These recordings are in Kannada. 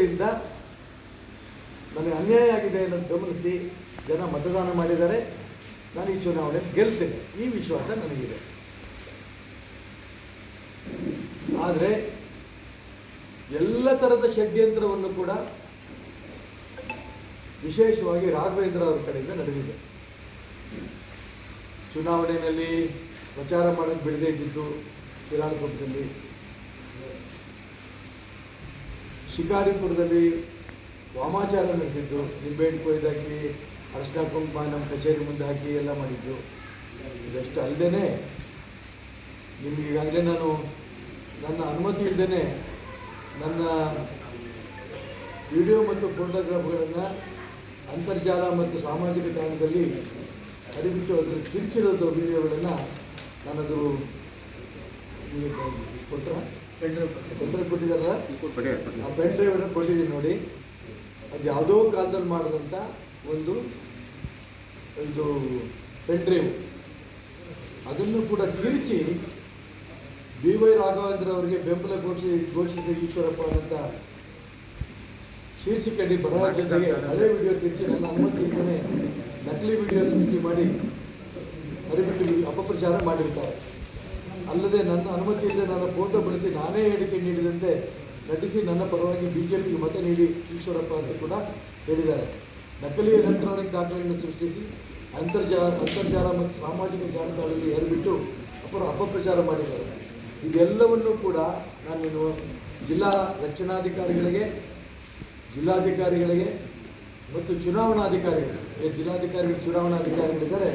ಇರೋದ್ರಿಂದ ನನಗೆ ಅನ್ಯಾಯ ಆಗಿದೆ ಅನ್ನೋದು ಗಮನಿಸಿ ಜನ ಮತದಾನ ಮಾಡಿದ್ದಾರೆ. ನಾನು ಈ ಚುನಾವಣೆ ಗೆಲ್ತೇನೆ. ಈ ವಿಶ್ವಾಸ ನನಗಿದೆ. ಆದರೆ ಎಲ್ಲ ಥರದ ಷಡ್ಯಂತ್ರವನ್ನು ಕೂಡ ವಿಶೇಷವಾಗಿ ರಾಘವೇಂದ್ರ ಅವರ ಕಡೆಯಿಂದ ನಡೆದಿದೆ. ಚುನಾವಣೆಯಲ್ಲಿ ಪ್ರಚಾರ ಮಾಡೋಕ್ಕೆ ಬಿಡದೇ ಇದ್ದಿದ್ದು ಶಿರಾಳಕೊಪ್ಪದಲ್ಲಿ ಶಿಕಾರಿಪುರದಲ್ಲಿ ವಾಮಾಚಾರ ನಡೆಸಿದ್ದು ನಿಂಬೆಹಣ್ಣು ಕೊಯ್ದಾಕಿ ಅರಶಿನ ಕುಂಕುಮ ನಮ್ಮ ಕಚೇರಿ ಮುಂದೆ ಹಾಕಿ ಎಲ್ಲ ಮಾಡಿದ್ದು. ಇದಷ್ಟು ಅಲ್ಲದೇ ನಿಮ್ಗೆ ಈಗಾಗಲೇ ನಾನು ನನ್ನ ಅನುಮತಿ ಇಲ್ಲದೇ ನನ್ನ ವಿಡಿಯೋ ಮತ್ತು ಫೋಟೋಗ್ರಾಫ್ಗಳನ್ನು ಅಂತರ್ಜಾಲ ಮತ್ತು ಸಾಮಾಜಿಕ ತಾಣದಲ್ಲಿ ಹರಿಬಿಟ್ಟು ಅದರ ತಿರುಚಿರೋದು ವಿಡಿಯೋಗಳನ್ನು ನಾನದು ಕೊಟ್ಟರ ತೊಂದರೆ ಕೊಟ್ಟಿದ್ದಾರಲ್ಲ ಆ ಪೆನ್ ಡ್ರೈವನ್ನ ಕೊಟ್ಟಿದ್ದೀನಿ ನೋಡಿ. ಅದು ಯಾವುದೋ ಕಾಲದಲ್ಲಿ ಮಾಡಿದಂಥ ಒಂದು ಒಂದು ಪೆನ್ ಡ್ರೈವ್ ಅದನ್ನು ಕೂಡ ತಿರುಚಿ ಬಿ ವೈ ರಾಘವೇಂದ್ರ ಅವರಿಗೆ ಬೆಂಬಲ ಘೋಷಿ ಘೋಷಿಸಿದ ಈಶ್ವರಪ್ಪ ಅಂತ ಶೀರ್ಷಿಕಡಿ ಬರಹ ಜೊತೆಗೆ ಹಳೆ ವಿಡಿಯೋ ತಿರುಚಿ ನನ್ನ ಅನುಮತಿ ಇಲ್ಲದೇ ನಕಲಿ ವಿಡಿಯೋ ಸೃಷ್ಟಿ ಮಾಡಿ ಅರಿಬಿಟ್ಟು ಅಪಪ್ರಚಾರ ಮಾಡಿರ್ತಾರೆ. ಅಲ್ಲದೆ ನನ್ನ ಅನುಮತಿಯಿಂದ ನನ್ನ ಫೋಟೋ ಬಳಸಿ ನಾನೇ ಹೇಳಿಕೆ ನೀಡಿದಂತೆ ನಟಿಸಿ ನನ್ನ ಪರವಾಗಿ ಬಿ ಜೆ ಪಿಗೆ ಮತ ನೀಡಿ ಈಶ್ವರಪ್ಪ ಅಂತ ಕೂಡ ಹೇಳಿದ್ದಾರೆ. ನಕಲಿ ಎಲೆಕ್ಟ್ರಾನಿಕ್ ದಾಖಲೆಯನ್ನು ಸೃಷ್ಟಿಸಿ ಅಂತರ್ಜಾಲ ಅಂತರ್ಜಾಲ ಮತ್ತು ಸಾಮಾಜಿಕ ಜಾಲತಾಣದಲ್ಲಿ ಹೇಳಿಬಿಟ್ಟು ಅಪರ, ಅಪಪ್ರಚಾರ ಮಾಡಿದ್ದಾರೆ. ಇದೆಲ್ಲವನ್ನೂ ಕೂಡ ನಾನು ಜಿಲ್ಲಾ ರಕ್ಷಣಾಧಿಕಾರಿಗಳಿಗೆ, ಜಿಲ್ಲಾಧಿಕಾರಿಗಳಿಗೆ ಮತ್ತು ಚುನಾವಣಾಧಿಕಾರಿಗಳು ಜಿಲ್ಲಾಧಿಕಾರಿಗಳು, ಚುನಾವಣಾಧಿಕಾರಿಗಳಿದ್ದಾರೆ,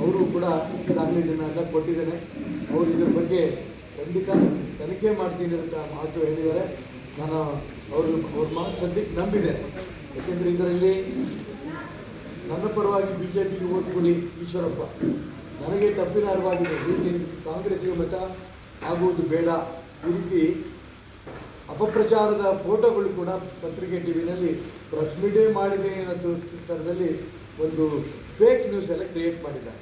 ಅವರು ಕೂಡ ಈಗಾಗಲೇ ಇದನ್ನೆಲ್ಲ ಕೊಟ್ಟಿದ್ದೇನೆ. ಅವರು ಇದ್ರ ಬಗ್ಗೆ ಖಂಡಿತ ತನಿಖೆ ಮಾಡ್ತೀನಿ ಅಂತ ಮಾತು ಹೇಳಿದ್ದಾರೆ. ನಾನು ಅವರು ಅವ್ರ ಮಾತು ಸದ್ಯಕ್ಕೆ ನಂಬಿದೆ. ಯಾಕೆಂದರೆ ಇದರಲ್ಲಿ ನನ್ನ ಪರವಾಗಿ ಬಿ ಜೆ ಓಟ್ ಕೊಡಿ ಈಶ್ವರಪ್ಪ. ನನಗೆ ತಪ್ಪಿನ ಅರಿವಾಗಿದೆ. ಇಲ್ಲಿ ಕಾಂಗ್ರೆಸ್ಗೆ ಮತ ಆಗುವುದು ಬೇಡ. ಈ ರೀತಿ ಅಪಪ್ರಚಾರದ ಫೋಟೋಗಳು ಕೂಡ ಪತ್ರಿಕೆ ಟಿ ವಿನಲ್ಲಿ ಪ್ರೆಸ್ ಮೀಟೇ ಮಾಡಿದ್ದೀನಿ ಅನ್ನೋ ಥರದಲ್ಲಿ ಒಂದು ಫೇಕ್ ನ್ಯೂಸ್ ಎಲ್ಲ ಕ್ರಿಯೇಟ್ ಮಾಡಿದ್ದಾರೆ.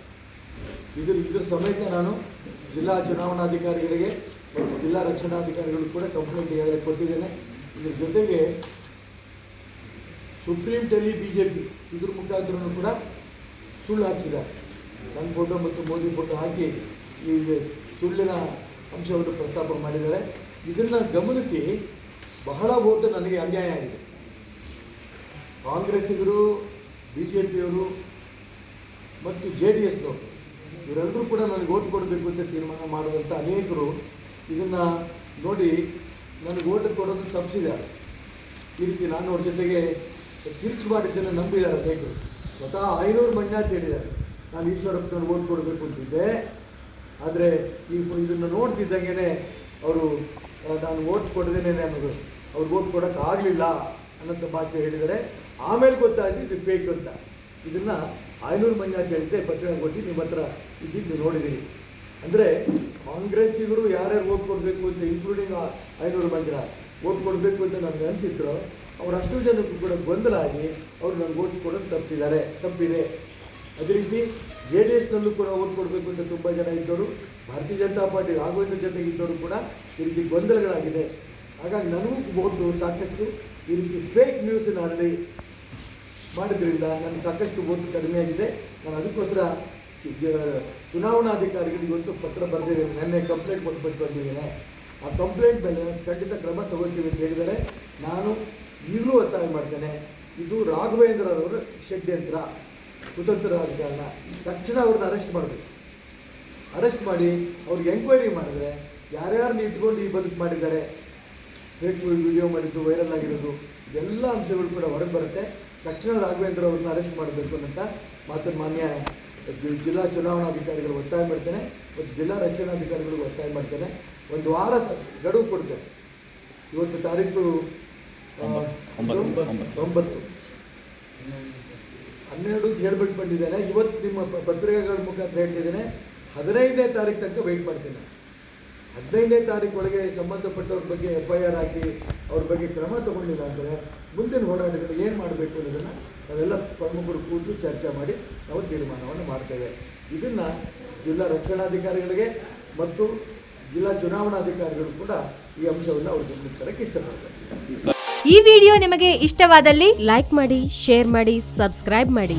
ಇದ್ರ ಇದ್ರ ಸಮೇತ ನಾನು ಜಿಲ್ಲಾ ಚುನಾವಣಾಧಿಕಾರಿಗಳಿಗೆ ಮತ್ತು ಜಿಲ್ಲಾ ರಕ್ಷಣಾಧಿಕಾರಿಗಳು ಕೂಡ ಕಂಪ್ಲೇಂಟ್ ಈಗಾಗಲೇ ಕೊಟ್ಟಿದ್ದೇನೆ. ಇದ್ರ ಜೊತೆಗೆ ಸುಪ್ರೀಂ ಟೆಲಿ ಬಿ ಜೆ ಪಿ ಇದ್ರ ಮುಖಾಂತರನೂ ಕೂಡ ಸುಳ್ಳು ಹಾಕ್ಸಿದ್ದಾರೆ. ನನ್ನ ಫೋಟೋ ಮತ್ತು ಮೋದಿ ಫೋಟೋ ಹಾಕಿ ಈ ಸುಳ್ಳಿನ ಅಂಶವನ್ನು ಪ್ರಸ್ತಾಪ ಮಾಡಿದ್ದಾರೆ. ಇದನ್ನು ಗಮನಿಸಿ ಬಹಳ ಓಟು ನನಗೆ ಅನ್ಯಾಯ ಆಗಿದೆ. ಕಾಂಗ್ರೆಸ್ಸಿಗರು ಬಿ ಜೆ ಪಿಯವರು ಮತ್ತು ಜೆ ಡಿ ಎಸ್ನವರು ಇವರೆಲ್ಲರೂ ಕೂಡ ನನಗೆ ಓಟ್ ಕೊಡಬೇಕು ಅಂತ ತೀರ್ಮಾನ ಮಾಡಿದಂಥ ಅನೇಕರು ಇದನ್ನು ನೋಡಿ ನನಗೆ ಓಟ್ ಕೊಡೋದು ತಪ್ಪಿಸಿದ್ದಾರೆ ಈ ರೀತಿ ನಾನು ಅವ್ರ ಜೊತೆಗೆ ತಿರ್ಚು ಮಾಡಿದ್ದನ್ನು ನಂಬಿದ್ದಾರೆ ಅನೇಕರು. ಸ್ವತಃ ಐನೂರು ಮಂಡ್ಯ ಅಂತ ಹೇಳಿದ್ದಾರೆ. ನಾನು ಈಶ್ವರಪ್ಪನವ್ರು ಓಟ್ ಕೊಡಬೇಕು ಅಂತಿದ್ದೆ ಆದರೆ ಈ ಇದನ್ನು ನೋಡ್ತಿದ್ದಂಗೆ ಅವರು ನಾನು ಓಟ್ ಕೊಡದೇನೆ ನನಗೆ ಅವ್ರಿಗೆ ಓಟ್ ಕೊಡೋಕೆ ಆಗಲಿಲ್ಲ ಅನ್ನೋಂಥ ಮಾತು ಹೇಳಿದರೆ ಆಮೇಲೆ ಗೊತ್ತಾಯಿತು ಇದು ಫೇಕ್ ಅಂತ. ಇದನ್ನು ಐನೂರು ಮನೆ ಅಂತ ಹೇಳಿದ್ದೆ ಪತ್ರಿಕೆ ಕೊಟ್ಟು ನಿಮ್ಮ ಹತ್ರ ಇದ್ದಿದ್ದು ನೋಡಿದ್ದೀರಿ ಅಂದರೆ ಕಾಂಗ್ರೆಸ್ಸಿಗರು ಯಾರ್ಯಾರು ಓಟ್ ಕೊಡಬೇಕು ಅಂತ ಇನ್ಕ್ಲೂಡಿಂಗ್ ಐನೂರು ಮಂಜರ ಓಟ್ ಕೊಡಬೇಕು ಅಂತ ನನಗೆ ಅನಿಸಿದ್ರು. ಅವ್ರು ಅಷ್ಟು ಜನಕ್ಕೂ ಕೂಡ ಗೊಂದಲ ಆಗಿ ಅವರು ನನಗೆ ಓಟ್ ಕೊಡೋದು ತಪ್ಪಿಸಿದ್ದಾರೆ, ತಪ್ಪಿದೆ. ಅದೇ ರೀತಿ ಜೆ ಡಿ ಎಸ್ನಲ್ಲೂ ಕೂಡ ಓಟ್ ಕೊಡಬೇಕು ಅಂತ ತುಂಬ ಜನ ಇದ್ದವರು ಭಾರತೀಯ ಜನತಾ ಪಾರ್ಟಿ ರಾಘವೇಂದ್ರ ಜೊತೆಗೆ ಇದ್ದವರು ಕೂಡ ಈ ರೀತಿ ಗೊಂದಲಗಳಾಗಿದೆ. ಹಾಗಾಗಿ ನನಗೂ ಓಟು ಸಾಕಷ್ಟು. ಈ ರೀತಿ ಫೇಕ್ ನ್ಯೂಸ್ ಹರಡಿ ಮಾಡಿದ್ರಿಂದ ನನಗೆ ಸಾಕಷ್ಟು ಓಟು ಕಡಿಮೆ ಆಗಿದೆ. ನಾನು ಅದಕ್ಕೋಸ್ಕರ ಚುನಾವಣಾಧಿಕಾರಿಗಳಿಗೆ ಇವತ್ತು ಪತ್ರ ಬರೆದಿದ್ದೇನೆ. ನೆನ್ನೆ ಕಂಪ್ಲೇಂಟ್ ಕೊಟ್ಬಿಟ್ಟು ಬಂದಿದ್ದೇನೆ. ಆ ಕಂಪ್ಲೇಂಟ್ ಮೇಲೆ ಖಂಡಿತ ಕ್ರಮ ತಗೋತೀವಿ ಅಂತ ಹೇಳಿದರೆ ನಾನು ಈಗಲೂ ಒತ್ತಾಯ ಮಾಡ್ತೇನೆ. ಇದು ರಾಘವೇಂದ್ರರವರ ಷಡ್ಯಂತ್ರ, ಕುತಂತ್ರ ರಾಜಕಾರಣ. ತಕ್ಷಣ ಅವ್ರನ್ನ ಅರೆಸ್ಟ್ ಮಾಡಬೇಕು. ಅರೆಸ್ಟ್ ಮಾಡಿ ಅವ್ರಿಗೆ ಎಂಕ್ವೈರಿ ಮಾಡಿದ್ರೆ ಯಾರ್ಯಾರನ್ನ ಇಟ್ಕೊಂಡು ಈ ಬದುಕು ಮಾಡಿದ್ದಾರೆ. ಫೇಕ್ ವಿಡಿಯೋ ಮಾಡಿದ್ದು ವೈರಲ್ ಆಗಿರೋದು, ಎಲ್ಲ ಅಂಶಗಳು ಕೂಡ ಹೊರಗೆ ಬರುತ್ತೆ. ತಕ್ಷಣ ರಾಘವೇಂದ್ರ ಅವ್ರನ್ನ ಅರೆಸ್ಟ್ ಮಾಡಬೇಕು ಅಂತ ಮಾತನ್ನು ಮಾನ್ಯ ಜಿಲ್ಲಾ ಚುನಾವಣಾಧಿಕಾರಿಗಳು ಒತ್ತಾಯ ಮಾಡ್ತೇನೆ. ಮತ್ತು ಜಿಲ್ಲಾ ರಕ್ಷಣಾಧಿಕಾರಿಗಳಿಗೂ ಒತ್ತಾಯ ಮಾಡ್ತೇನೆ. ಒಂದು ವಾರ ಗಡುವು ಕೊಡ್ತೇನೆ. ಇವತ್ತು ತಾರೀಕು ಒಂಬತ್ತು. ಹನ್ನೆರಡು ಹೇಳ್ಬಿಟ್ಟು ಬಂದಿದ್ದೇನೆ. ಇವತ್ತು ನಿಮ್ಮ ಪತ್ರಿಕೆಗಳ ಮುಖಾಂತರ ಹೇಳ್ತಿದ್ದೇನೆ. ಹದಿನೈದನೇ ತಾರೀಕು ತನಕ ವೆಯ್ಟ್ ಮಾಡ್ತೀನಿ. ಹದಿನೈದನೇ ತಾರೀಕು ಒಳಗೆ ಸಂಬಂಧಪಟ್ಟವ್ರ ಬಗ್ಗೆ ಎಫ್ ಐ ಆರ್ ಹಾಕಿ ಅವ್ರ ಬಗ್ಗೆ ಕ್ರಮ ತಗೊಂಡಿಲ್ಲ ಅಂದರೆ ಮುಂದಿನ ಹೋರಾಟಗಳು ಏನು ಮಾಡಬೇಕು ನಾವೆಲ್ಲ ಪ್ರಮುಖರು ಕೂತು ಚರ್ಚೆ ಮಾಡಿ ನಾವು ತೀರ್ಮಾನವನ್ನು ಮಾಡ್ತೇವೆ. ಇದನ್ನು ಜಿಲ್ಲಾ ರಕ್ಷಣಾಧಿಕಾರಿಗಳಿಗೆ ಮತ್ತು ಜಿಲ್ಲಾ ಚುನಾವಣಾಧಿಕಾರಿಗಳು ಕೂಡ ಈ ಅಂಶವನ್ನು ಅವ್ರು ಗಮನಿಸ್ತಾರಕ್ಕೆ ಇಷ್ಟಪಡ್ತಾರೆ. ಈ ವಿಡಿಯೋ ನಿಮಗೆ ಇಷ್ಟವಾದಲ್ಲಿ ಲೈಕ್ ಮಾಡಿ, ಶೇರ್ ಮಾಡಿ, ಸಬ್ಸ್ಕ್ರೈಬ್ ಮಾಡಿ.